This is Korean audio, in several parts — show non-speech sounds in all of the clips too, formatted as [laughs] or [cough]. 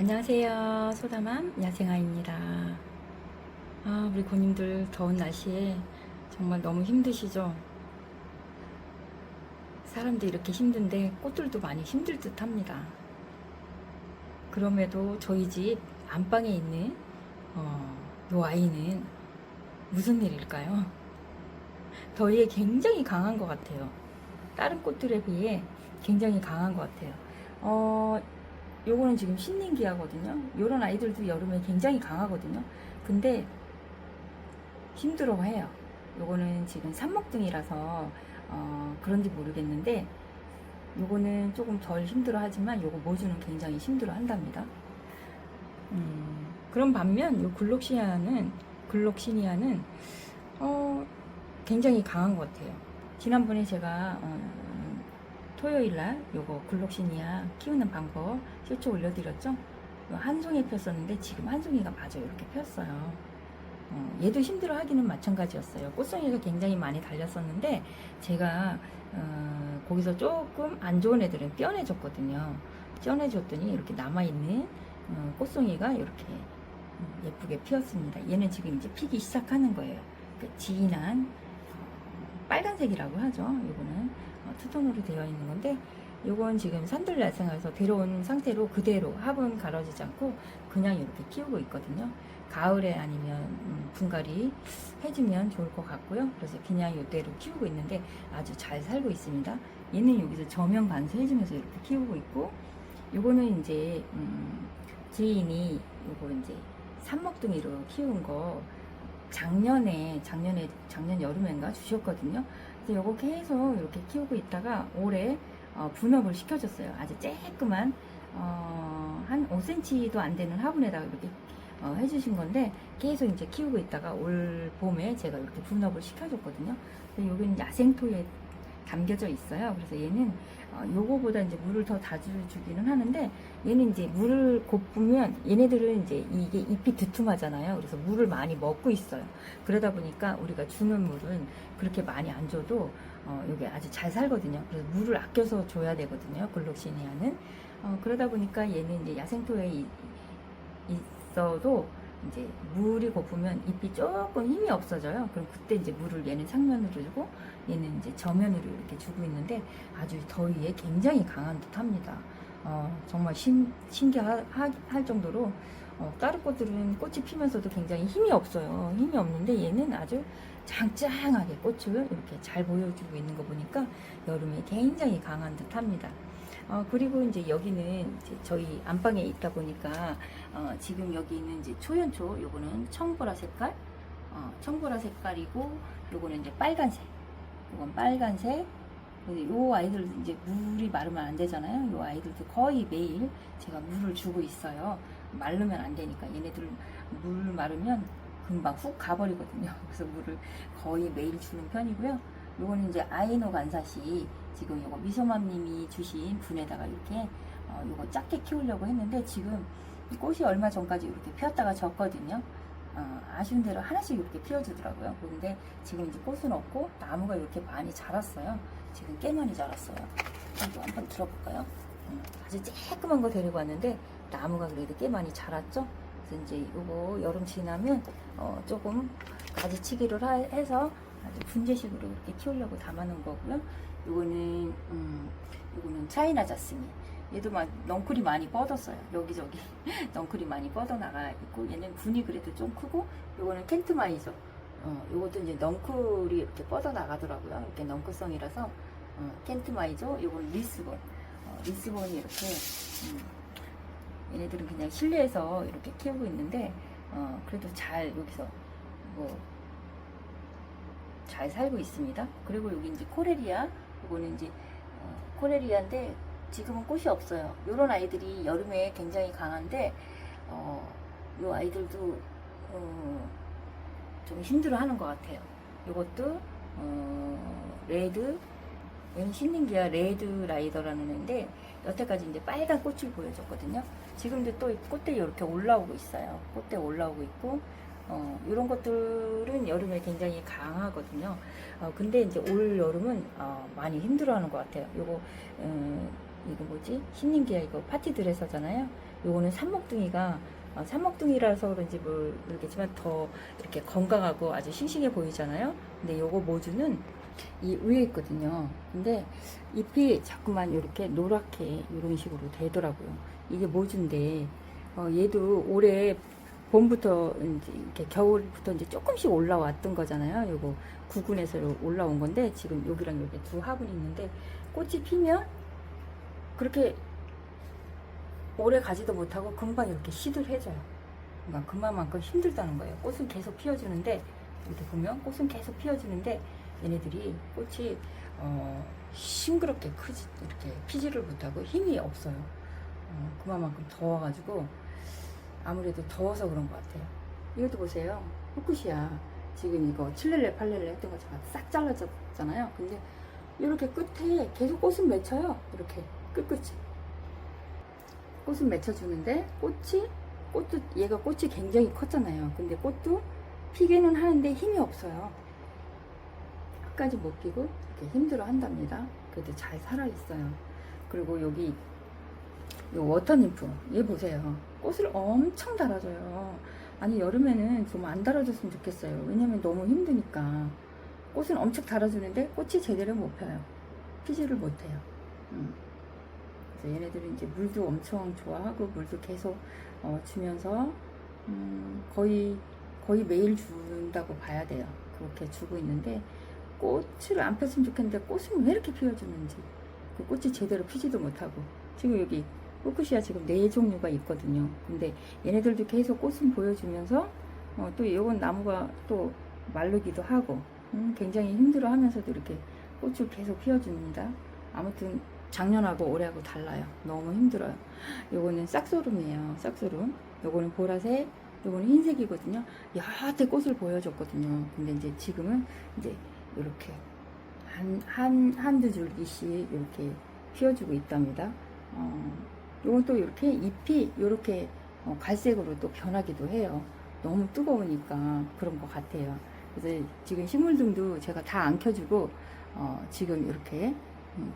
안녕하세요. 소다맘 야생아입니다. 아, 우리 고님들 더운 날씨에 정말 너무 힘드시죠? 사람도 이렇게 힘든데 꽃들도 많이 힘들 듯 합니다. 그럼에도 저희 집 안방에 있는 어, 요 아이는 무슨 일일까요? 더위에 굉장히 강한 것 같아요. 다른 꽃들에 비해 굉장히 강한 것 같아요. 어, 요거는 지금 신nin기하거든요. 요런 아이들도 여름에 굉장히 강하거든요. 근데 힘들어해요. 요거는 지금 산목등이라서 어, 그런지 모르겠는데 요거는 조금 덜 힘들어하지만 요거 모주는 굉장히 힘들어한답니다. 음, 그런 반면 요 글록시아는 글록시니아는 어, 굉장히 강한 것 같아요. 지난번에 제가 어, 토요일 날 요거 글록시니아 키우는 방법 쇼츠 올려드렸죠? 요한 송이 폈었는데 지금 한 송이가 마저 이렇게 폈어요. 어, 얘도 힘들어 하기는 마찬가지였어요. 꽃송이가 굉장히 많이 달렸었는데 제가 어, 거기서 조금 안 좋은 애들은 떼어내줬거든요. 떼어내줬더니 이렇게 남아있는 어, 꽃송이가 이렇게 음, 예쁘게 피었습니다. 얘는 지금 이제 피기 시작하는 거예요. 그 진한 어, 빨간색이라고 하죠. 이거는 어, 투톤으로 되어 있는 건데 요건 지금 산들 야생에서 데려온 상태로 그대로 화분 가려지지 않고 그냥 이렇게 키우고 있거든요. 가을에 아니면 음, 분갈이 해주면 좋을 것 같고요. 그래서 그냥 이대로 키우고 있는데 아주 잘 살고 있습니다. 얘는 여기서 저면 관수 해주면서 이렇게 키우고 있고 요거는 이제 음, 지인이 요거 이제 산먹둥이로 키운 거 작년에 작년에 작년 여름엔가 주셨거든요. 그래서 요거 계속 이렇게 키우고 있다가 올해 어, 분업을 시켜줬어요. 아주 쬐끄만 어, 한 5cm도 안 되는 화분에다가 이렇게 어, 해주신 건데 계속 이제 키우고 있다가 올 봄에 제가 이렇게 분업을 시켜줬거든요. 여기는 야생토에 담겨져 있어요. 그래서 얘는 어, 요거보다 이제 물을 더 자주 주기는 하는데 얘는 이제 물을 곱으면 얘네들은 이제 이게 잎이 두툼하잖아요. 그래서 물을 많이 먹고 있어요. 그러다 보니까 우리가 주는 물은 그렇게 많이 안 줘도 어, 이게 아주 잘 살거든요. 그래서 물을 아껴서 줘야 되거든요. 글록시니아는 어, 그러다 보니까 얘는 이제 야생토에 이- 있어도 이제 물이 고프면 잎이 조금 힘이 없어져요. 그럼 그때 이제 물을 얘는 상면으로 주고 얘는 이제 저면으로 이렇게 주고 있는데 아주 더위에 굉장히 강한 듯 합니다. 어, 정말 신, 신기할 할 정도로 어, 다른 꽃들은 꽃이 피면서도 굉장히 힘이 없어요. 힘이 없는데 얘는 아주 짱짱하게 꽃을 이렇게 잘 보여주고 있는 거 보니까 여름에 굉장히 강한 듯 합니다. 어, 그리고 이제 여기는 이제 저희 안방에 있다 보니까 어, 지금 여기는 이제 초연초 요거는 청보라 색깔 어, 청보라 색깔이고 요거는 이제 빨간색 요건 빨간색. 요 아이들 이제 물이 마르면 안 되잖아요. 요 아이들도 거의 매일 제가 물을 주고 있어요. 마르면 안 되니까. 얘네들 물 마르면 금방 훅 가버리거든요. [laughs] 그래서 물을 거의 매일 주는 편이고요. 요거는 이제 아이노 간사시. 지금 요거 미소맘님이 주신 분에다가 이렇게 어, 요거 작게 키우려고 했는데 지금 이 꽃이 얼마 전까지 이렇게 피었다가 졌거든요. 어, 아쉬운 대로 하나씩 이렇게 피워주더라고요. 그런데 지금 이제 꽃은 없고 나무가 이렇게 많이 자랐어요. 지금 꽤 많이 자랐어요. 한번 한번 들어볼까요? 음, 아주 쬐끄만 거 데리고 왔는데 나무가 그래도 꽤 많이 자랐죠. 그래서 이제 요거 여름 지나면 어, 조금 가지치기를 하- 해서 아주 분재식으로 이렇게 키우려고 담아놓은 거고요. 요거는 음, 요거는 차이나 자스민. 얘도 막 넝쿨이 많이 뻗었어요. 여기저기 [laughs] 넝쿨이 많이 뻗어 나가 있고 얘는 분이 그래도 좀 크고 요거는 켄트마이죠. 어, 요것도 이제 넝쿨이 이렇게 뻗어 나가더라고요. 이렇게 넝쿨성이라서 어, 켄트마이죠. 요건 리스본. 어, 리스본이 이렇게 음, 얘네들은 그냥 실내에서 이렇게 키우고 있는데 어, 그래도 잘 여기서 뭐 잘 살고 있습니다. 그리고 여기 이제 코레리아, 이거는 이제 어, 코레리아인데 지금은 꽃이 없어요. 이런 아이들이 여름에 굉장히 강한데 어, 이 아이들도 어, 좀 힘들어하는 것 같아요. 이것도 어, 레드 얘는 신nin기야 레드 라이더라는 애인데 여태까지 이제 빨간 꽃을 보여줬거든요. 지금도 또 꽃대 이렇게 올라오고 있어요. 꽃대 올라오고 있고 어, 이런 것들은 여름에 굉장히 강하거든요. 어, 근데 이제 올 여름은 어, 많이 힘들어하는 것 같아요. 요거 음, 이거 뭐지? 신nin기야 이거 파티 드레서잖아요. 요거는 산목둥이가 어, 산목둥이라서 그런지 모르겠지만 더 이렇게 건강하고 아주 싱싱해 보이잖아요. 근데 요거 모주는 이 위에 있거든요. 근데 잎이 자꾸만 이렇게 노랗게 이런 식으로 되더라고요. 이게 모주인데 어, 얘도 올해 봄부터 이제 이렇게 겨울부터 이제 조금씩 올라왔던 거잖아요. 요거 구근에서 올라온 건데 지금 여기랑 여기 두 화분이 있는데 꽃이 피면 그렇게 오래 가지도 못하고 금방 이렇게 시들해져요. 그러니까 그만큼 힘들다는 거예요. 꽃은 계속 피어주는데 이렇게 보면 꽃은 계속 피어주는데 얘네들이 꽃이 어, 싱그럽게 크지 이렇게 피지를 못하고 힘이 없어요. 어, 그만큼 더워가지고 아무래도 더워서 그런 것 같아요. 이것도 보세요. 후쿠시아 지금 이거 칠렐레 팔렐레 했던 것처럼 싹 잘라졌잖아요. 근데 이렇게 끝에 계속 꽃은 맺혀요. 이렇게 끝끝이 꽃은 맺혀주는데 꽃이 꽃도 얘가 꽃이 굉장히 컸잖아요. 근데 꽃도 피기는 하는데 힘이 없어요. 끝까지 못 피고 이렇게 힘들어 한답니다. 그래도 잘 살아 있어요. 그리고 여기 요 워터 님프 얘 보세요. 꽃을 엄청 달아줘요. 아니 여름에는 좀 안 달아줬으면 좋겠어요. 왜냐면 너무 힘드니까 꽃은 엄청 달아주는데 꽃이 제대로 못 펴요. 피지를 못해요. 음. 얘네들은 이제 물도 엄청 좋아하고 물도 계속 어, 주면서 음, 거의 거의 매일 준다고 봐야 돼요. 그렇게 주고 있는데 꽃을 안 폈으면 좋겠는데 꽃은 왜 이렇게 피워주는지 그 꽃이 제대로 피지도 못하고 지금 여기 포크시아 지금 네 종류가 있거든요. 근데 얘네들도 계속 꽃은 보여주면서 어, 또 이건 나무가 또 마르기도 하고 음, 굉장히 힘들어하면서도 이렇게 꽃을 계속 피워줍니다. 아무튼 작년하고 올해하고 달라요. 너무 힘들어요. 요거는 싹소름이에요. 싹소름. 요거는 보라색, 요거는 흰색이거든요. 여하튼 꽃을 보여줬거든요. 근데 이제 지금은 이제 이렇게 한, 한, 한두 줄기씩 이렇게 피워주고 있답니다. 어, 요건 또 이렇게 잎이 이렇게 어, 갈색으로 또 변하기도 해요. 너무 뜨거우니까 그런 것 같아요. 그래서 지금 식물등도 제가 다 안 켜주고 어, 지금 이렇게 음,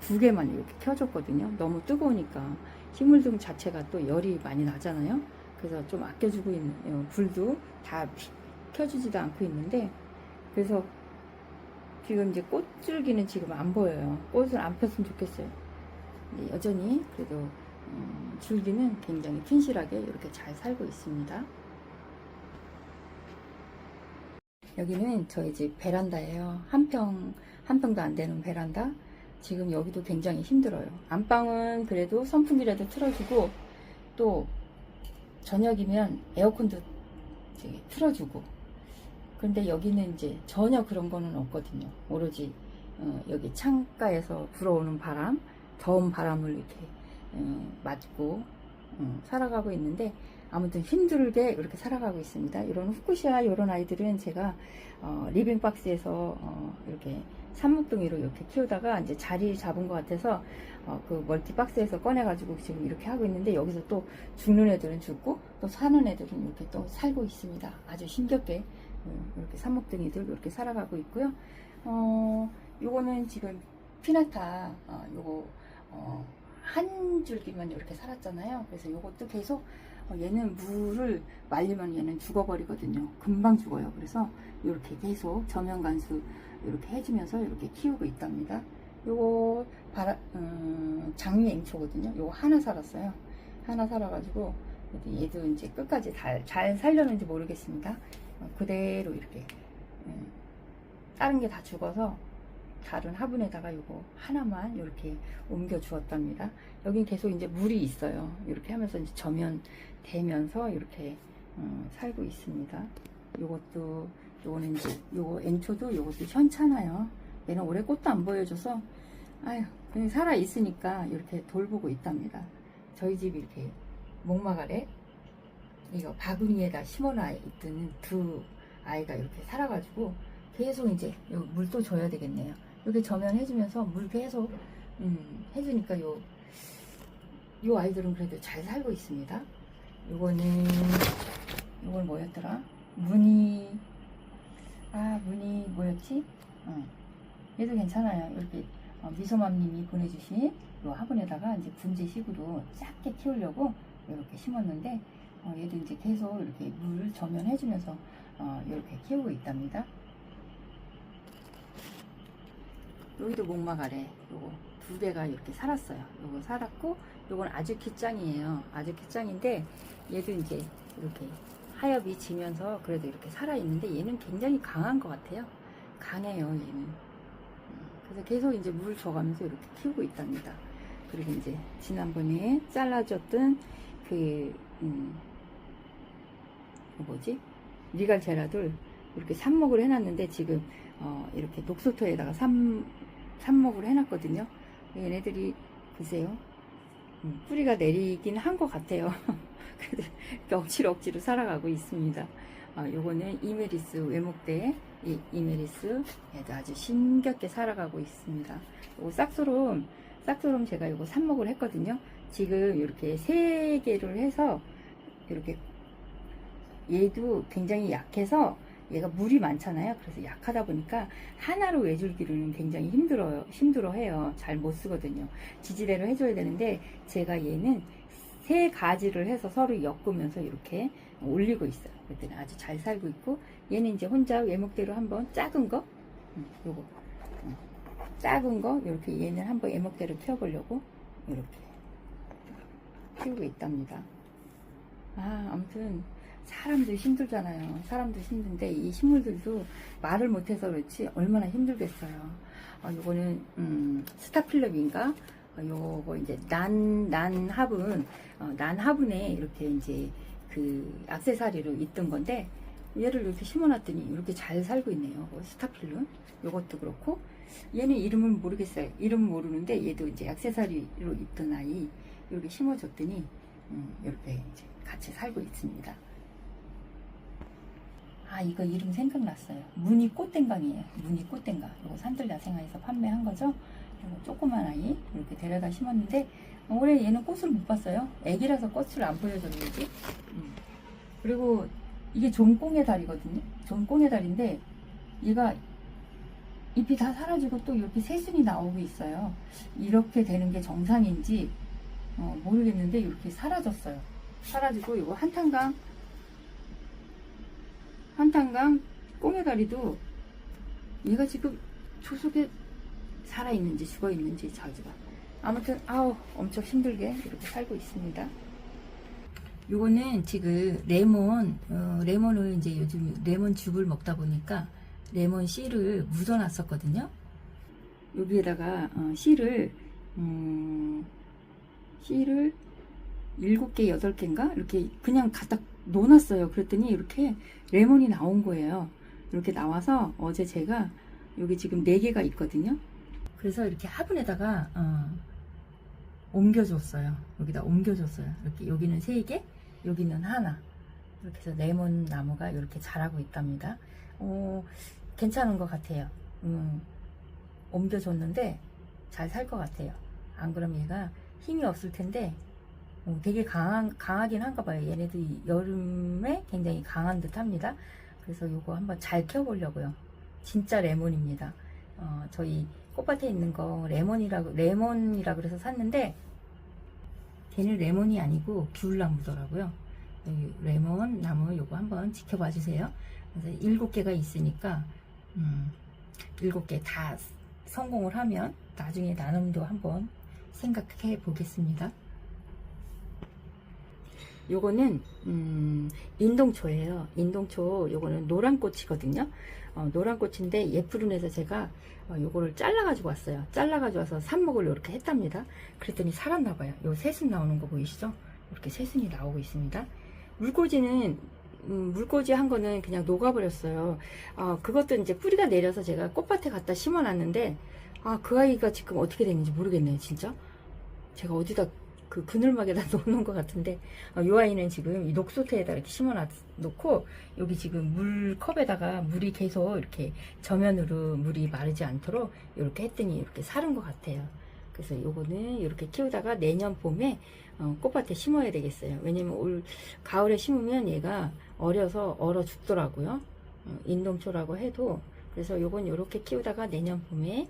두 개만 이렇게 켜줬거든요. 너무 뜨거우니까 식물등 자체가 또 열이 많이 나잖아요. 그래서 좀 아껴주고 있는 어, 불도 다 피- 켜주지도 않고 있는데 그래서 지금 이제 꽃줄기는 지금 안 보여요. 꽃을 안 폈으면 좋겠어요. 근데 여전히 그래도 음, 줄기는 굉장히 튼실하게 이렇게 잘 살고 있습니다. 여기는 저희 집 베란다예요. 한 평, 한 평도 안 되는 베란다. 지금 여기도 굉장히 힘들어요. 안방은 그래도 선풍기라도 틀어주고 또 저녁이면 에어컨도 틀어주고 근데 여기는 이제 전혀 그런 거는 없거든요. 오로지 어, 여기 창가에서 불어오는 바람, 더운 바람을 이렇게 어, 맞고 어, 살아가고 있는데 아무튼 힘들게 이렇게 살아가고 있습니다. 이런 후쿠시아 이런 아이들은 제가 어, 리빙 박스에서 어, 이렇게 산목등이로 이렇게 키우다가 이제 자리 잡은 것 같아서 어, 그 멀티 박스에서 꺼내가지고 지금 이렇게 하고 있는데 여기서 또 죽는 애들은 죽고 또 사는 애들은 이렇게 또 살고 있습니다. 아주 힘겹게 음, 이렇게 산목등이들 이렇게 살아가고 있고요. 어, 요거는 지금 피나타 어, 요거 어, 한 줄기만 이렇게 살았잖아요. 그래서 요것도 계속 어, 얘는 물을 말리면 얘는 죽어버리거든요. 금방 죽어요. 그래서 이렇게 계속 저면 간수 이렇게 해주면서 이렇게 키우고 있답니다. 요거 바라, 음, 장미 앵초거든요. 요거 하나 살았어요. 하나 살아가지고 얘도 이제 끝까지 잘, 잘 살려는지 모르겠습니다. 어, 그대로 이렇게 음, 다른 게 다 죽어서 다른 화분에다가 요거 하나만 이렇게 옮겨 주었답니다. 여긴 계속 이제 물이 있어요. 이렇게 하면서 이제 저면 되면서 이렇게 어, 살고 있습니다. 요것도 요거는 이제 요거 앵초도 요것도 현찮아요. 얘는 올해 꽃도 안 보여줘서 아유 그냥 살아 있으니까 이렇게 돌보고 있답니다. 저희 집 이렇게 목마가래 이거 바구니에다 심어놔 있던 두 아이가 이렇게 살아가지고 계속 이제 요 물도 줘야 되겠네요. 이렇게 저면 해주면서 물 계속 음, 해주니까 요, 요 아이들은 그래도 잘 살고 있습니다. 요거는 요건 뭐였더라? 무늬 아 무늬 뭐였지? 어. 얘도 괜찮아요. 이렇게 어, 미소맘님이 보내주신 요 화분에다가 이제 분재 식으로 작게 키우려고 이렇게 심었는데 어, 얘도 이제 계속 이렇게 물 저면해주면서 어, 이렇게 키우고 있답니다. 여기도 목마가래. 요거 두 개가 이렇게 살았어요. 요거 살았고 요건 아주 기짱이에요. 아주 기짱인데 얘도 이제 이렇게 하엽이 지면서 그래도 이렇게 살아있는데 얘는 굉장히 강한 것 같아요. 강해요, 얘는. 음, 그래서 계속 이제 물 줘가면서 이렇게 키우고 있답니다. 그리고 이제 지난번에 잘라줬던 그, 음, 그 뭐지? 리갈제라들 이렇게 삽목을 해놨는데 지금 어, 이렇게 녹소토에다가 삽, 삽목을 해놨거든요. 얘네들이 글쎄요. 음, 뿌리가 내리긴 한 것 같아요. [laughs] 억지로 억지로 살아가고 있습니다. 어, 요거는 이메리스 외목대 이 이메리스 얘도 아주 힘겹게 살아가고 있습니다. 요거 싹소롬 싹소롬 제가 요거 삽목을 했거든요. 지금 이렇게 세 개를 해서 이렇게 얘도 굉장히 약해서 얘가 물이 많잖아요. 그래서 약하다 보니까 하나로 외줄기로는 굉장히 힘들어요. 힘들어 해요. 잘 못 쓰거든요. 지지대로 해줘야 되는데 제가 얘는 세 가지를 해서 서로 엮으면서 이렇게 올리고 있어요. 그랬더니 아주 잘 살고 있고 얘는 이제 혼자 외목대로 한번 작은 거 음, 요거 음, 작은 거 이렇게 얘는 한번 외목대로 키워보려고 이렇게 키우고 있답니다. 아 아무튼 사람도 힘들잖아요. 사람도 힘든데 이 식물들도 말을 못해서 그렇지 얼마나 힘들겠어요. 어, 요거는 음, 스타필럽인가? 어, 요거 이제 난, 난 화분, 어, 난 화분에 이렇게 이제 그 악세사리로 있던 건데 얘를 이렇게 심어놨더니 이렇게 잘 살고 있네요. 그 스타필름. 요것도 그렇고 얘는 이름은 모르겠어요. 이름은 모르는데 얘도 이제 악세사리로 있던 아이 이렇게 심어줬더니 음, 이렇게 이제 같이 살고 있습니다. 아 이거 이름 생각났어요. 무늬 꽃땡강이에요. 무늬 꽃땡강. 이거 산들 야생화에서 판매한 거죠. 이거 조그만 아이 이렇게 데려다 심었는데 올해 얘는 꽃을 못 봤어요. 애기라서 꽃을 안 보여줬는지. 음. 그리고 이게 종꽁의 달이거든요. 종꽁의 달인데 얘가 잎이 다 사라지고 또 이렇게 새순이 나오고 있어요. 이렇게 되는 게 정상인지 어, 모르겠는데 이렇게 사라졌어요. 사라지고 이거 한탄강 한탄강 꽁해다리도 얘가 지금 초속에 살아있는지 죽어있는지 자주가 아무튼 아우 엄청 힘들게 이렇게 살고 있습니다. 요거는 지금 레몬 어, 레몬을 이제 요즘 레몬 죽을 먹다 보니까 레몬 씨를 묻어 놨었거든요. 여기에다가 어, 씨를 음, 씨를 일곱 개, 여덟 개인가? 이렇게 그냥 갖다 놓아놨어요. 그랬더니 이렇게 레몬이 나온 거예요. 이렇게 나와서 어제 제가 여기 지금 네 개가 있거든요. 그래서 이렇게 화분에다가 어, 옮겨줬어요. 여기다 옮겨줬어요. 이렇게 여기는 세 개, 여기는 하나. 이렇게 해서 레몬 나무가 이렇게 자라고 있답니다. 어, 괜찮은 것 같아요. 음, 옮겨줬는데 잘 살 것 같아요. 안 그러면 얘가 힘이 없을 텐데 어, 되게 강한, 강하긴 한가 봐요. 얘네들이 여름에 굉장히 강한 듯 합니다. 그래서 요거 한번 잘 키워보려고요. 진짜 레몬입니다. 어, 저희 꽃밭에 있는 거 레몬이라고, 레몬이라 그래서 샀는데, 걔는 레몬이 아니고 귤나무더라고요. 레몬 나무 요거 한번 지켜봐 주세요. 그래서 일곱 개가 있으니까, 음, 일곱 개 다 성공을 하면 나중에 나눔도 한번 생각해 보겠습니다. 요거는 음, 인동초예요. 인동초 요거는 노란 꽃이거든요. 어, 노란 꽃인데 예쁘룬에서 제가 어, 요거를 잘라가지고 왔어요. 잘라가지고 와서 삽목을 이렇게 했답니다. 그랬더니 살았나봐요. 요 새순 나오는 거 보이시죠? 이렇게 새순이 나오고 있습니다. 물꽂이는 음, 물꽂이 한 거는 그냥 녹아버렸어요. 어, 그것도 이제 뿌리가 내려서 제가 꽃밭에 갖다 심어놨는데 아, 그 아이가 지금 어떻게 됐는지 모르겠네요, 진짜. 제가 어디다 그 그늘막에다 [laughs] 놓는 것 같은데 어, 이 아이는 지금 이 녹소태에다 이렇게 심어 놓고 여기 지금 물컵에다가 물이 계속 이렇게 저면으로 물이 마르지 않도록 이렇게 했더니 이렇게 사른 것 같아요. 그래서 요거는 이렇게 키우다가 내년 봄에 어, 꽃밭에 심어야 되겠어요. 왜냐면 올 가을에 심으면 얘가 어려서 얼어 죽더라고요. 어, 인동초라고 해도 그래서 요건 이렇게 키우다가 내년 봄에 어,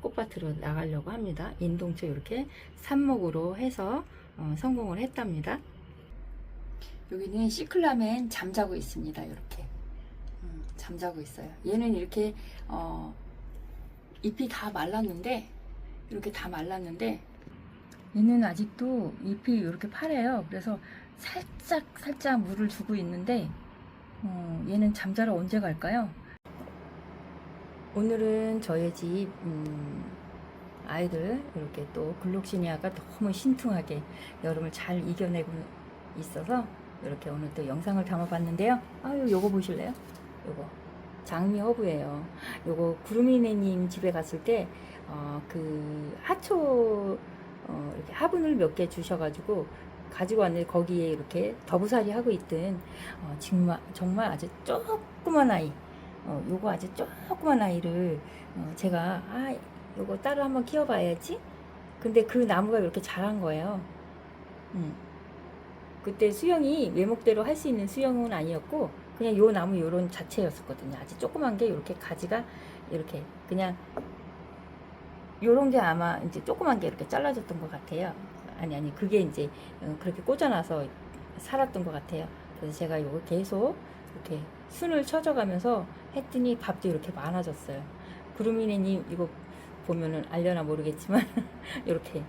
꽃밭으로 나가려고 합니다. 인동초 이렇게 삽목으로 해서 어, 성공을 했답니다. 여기는 시클라멘 잠자고 있습니다. 이렇게 음, 잠자고 있어요. 얘는 이렇게 어, 잎이 다 말랐는데 이렇게 다 말랐는데 얘는 아직도 잎이 이렇게 파래요. 그래서 살짝 살짝 물을 주고 있는데 어, 얘는 잠자러 언제 갈까요? 오늘은 저희 집 음, 아이들 이렇게 또 글록시니아가 너무 신통하게 여름을 잘 이겨내고 있어서 이렇게 오늘 또 영상을 담아봤는데요. 아유 요거 보실래요? 요거 장미 허브예요. 요거 구루미네님 집에 갔을 때 어, 그 하초 어, 이렇게 화분을 몇 개 주셔가지고 가지고 왔는데 거기에 이렇게 더부살이 하고 있던 어, 정말 정말 아주 조그만 아이 어, 요거 아주 조그만 아이를 어, 제가 아 요거 따로 한번 키워봐야지. 근데 그 나무가 이렇게 자란 거예요. 음. 그때 수영이 외목대로 할 수 있는 수영은 아니었고 그냥 요 나무 요런 자체였었거든요. 아주 조그만 게 이렇게 가지가 이렇게 그냥 요런 게 아마 이제 조그만 게 이렇게 잘라졌던 것 같아요. 아니 아니 그게 이제 어, 그렇게 꽂아놔서 살았던 것 같아요. 그래서 제가 요거 계속 이렇게 순을 쳐져가면서 했더니 밥도 이렇게 많아졌어요. 구루미네님 이거 보면은 알려나 모르겠지만 [laughs] 이렇게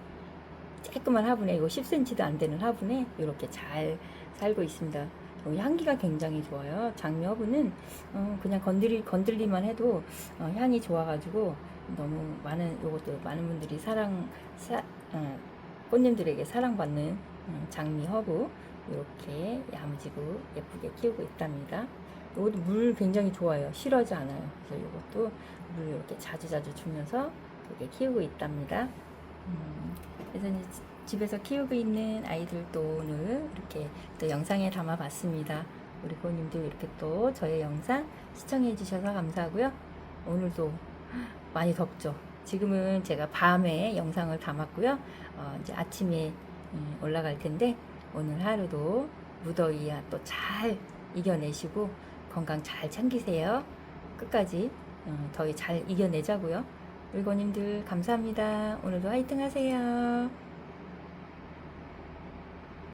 조그만 화분에 이거 10cm도 안 되는 화분에 이렇게 잘 살고 있습니다. 어, 향기가 굉장히 좋아요. 장미 화분은 어, 그냥 건드리 건들리만 해도 어, 향이 좋아가지고 너무 많은 이것도 많은 분들이 사랑 사, 어, 꽃님들에게 사랑받는 음, 장미 허브 이렇게 야무지고 예쁘게 키우고 있답니다. 이것도 물 굉장히 좋아요. 싫어하지 않아요. 그래서 이것도 물 이렇게 자주자주 주면서 이렇게 키우고 있답니다. 음, 그래서 이제 지- 집에서 키우고 있는 아이들도 오늘 이렇게 또 영상에 담아봤습니다. 우리 고님도 이렇게 또 저의 영상 시청해 주셔서 감사하고요. 오늘도 많이 덥죠. 지금은 제가 밤에 영상을 담았고요. 어, 이제 아침에 음, 올라갈 텐데 오늘 하루도 무더위야 또 잘 이겨내시고 건강 잘 챙기세요. 끝까지 어, 더위 잘 이겨내자고요. 물건님들 감사합니다. 오늘도 화이팅 하세요.